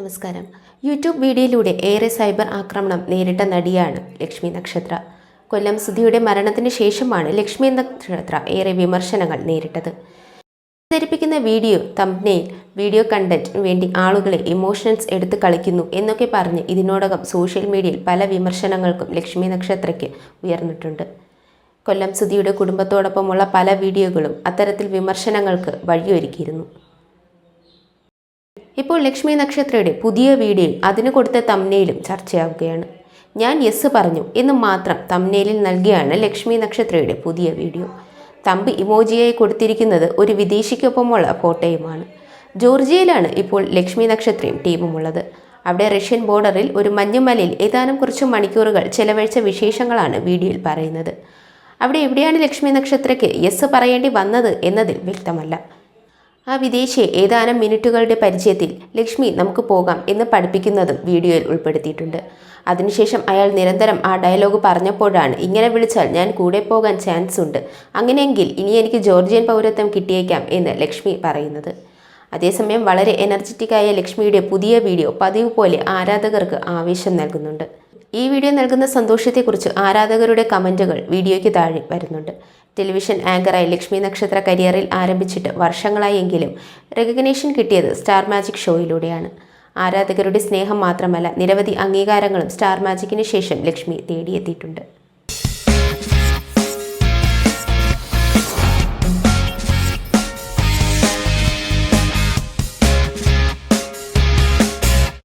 നമസ്കാരം. യൂട്യൂബ് വീഡിയോയിലൂടെ ഏറെ സൈബർ ആക്രമണം നേരിട്ട നടിയാണ് ലക്ഷ്മി നക്ഷത്ര. കൊല്ലം സുധിയുടെ മരണത്തിന് ശേഷമാണ് ലക്ഷ്മി നക്ഷത്ര ഏറെ വിമർശനങ്ങൾ നേരിട്ടത്. ധരിപ്പിക്കുന്ന വീഡിയോ തംബ്നെയിൽ വീഡിയോ കണ്ടന്റിന് വേണ്ടി ആളുകളെ ഇമോഷൻസ് എടുത്ത് കളിക്കുന്നു എന്നൊക്കെ പറഞ്ഞ് ഇതിനോടകം സോഷ്യൽ മീഡിയയിൽ പല വിമർശനങ്ങൾക്കും ലക്ഷ്മി നക്ഷത്രയ്ക്ക് ഉയർന്നിട്ടുണ്ട്. കൊല്ലം സുധിയുടെ കുടുംബത്തോടൊപ്പമുള്ള പല വീഡിയോകളും അത്തരത്തിൽ വിമർശനങ്ങൾക്ക് വഴിയൊരുക്കിയിരുന്നു. ഇപ്പോൾ ലക്ഷ്മി നക്ഷത്രയുടെ പുതിയ വീഡിയോയിൽ അതിന് കൊടുത്ത തമ്നയിലും ചർച്ചയാവുകയാണ്. ഞാൻ യെസ് പറഞ്ഞു എന്ന് മാത്രം തമ്നയിലിൽ നൽകിയാണ് ലക്ഷ്മി നക്ഷത്രയുടെ പുതിയ വീഡിയോ. തമ്പ് ഇമോജിയായി കൊടുത്തിരിക്കുന്നത് ഒരു വിദേശിക്കൊപ്പമുള്ള ഫോട്ടോയുമാണ്. ജോർജിയയിലാണ് ഇപ്പോൾ ലക്ഷ്മി നക്ഷത്രയും ടീമുമുള്ളത് അവിടെ റഷ്യൻ ബോർഡറിൽ ഒരു മഞ്ഞുമലയിൽ ഏതാനും കുറച്ച് മണിക്കൂറുകൾ ചെലവഴിച്ച വിശേഷങ്ങളാണ് വീഡിയോയിൽ പറയുന്നത്. അവിടെ എവിടെയാണ് ലക്ഷ്മി നക്ഷത്രയ്ക്ക് യെസ് പറയേണ്ടി വന്നത് എന്നതിൽ വ്യക്തമല്ല. ആ വിദേശിയെ ഏതാനും മിനിറ്റുകളുടെ പരിചയത്തിൽ ലക്ഷ്മി നമുക്ക് പോകാം എന്ന് പഠിപ്പിക്കുന്നതും വീഡിയോയിൽ ഉൾപ്പെടുത്തിയിട്ടുണ്ട്. അതിനുശേഷം അയാൾ നിരന്തരം ആ ഡയലോഗ് പറഞ്ഞപ്പോഴാണ് ഇങ്ങനെ വിളിച്ചാൽ ഞാൻ കൂടെ പോകാൻ ചാൻസ് ഉണ്ട്. അങ്ങനെയെങ്കിൽ ഇനി എനിക്ക് ജോർജിയൻ പൗരത്വം കിട്ടിയേക്കാം എന്ന് ലക്ഷ്മി പറയുന്നത്. അതേസമയം വളരെ എനർജറ്റിക്കായ ലക്ഷ്മിയുടെ പുതിയ വീഡിയോ പതിവ് പോലെ ആരാധകർക്ക് ആവേശം നൽകുന്നുണ്ട്. ഈ വീഡിയോ നൽകുന്ന സന്തോഷത്തെക്കുറിച്ച് ആരാധകരുടെ കമന്റുകൾ വീഡിയോയ്ക്ക് താഴെ വരുന്നുണ്ട്. ടെലിവിഷൻ ആങ്കറായി ലക്ഷ്മി നക്ഷത്ര കരിയറിൽ ആരംഭിച്ചിട്ട് വർഷങ്ങളായെങ്കിലും റെക്കഗ്നേഷൻ കിട്ടിയത് സ്റ്റാർ മാജിക് ഷോയിലൂടെയാണ്. ആരാധകരുടെ സ്നേഹം മാത്രമല്ല നിരവധി അംഗീകാരങ്ങളും സ്റ്റാർ മാജിക്കിന് ശേഷം ലക്ഷ്മി തേടിയെത്തിയിട്ടുണ്ട്.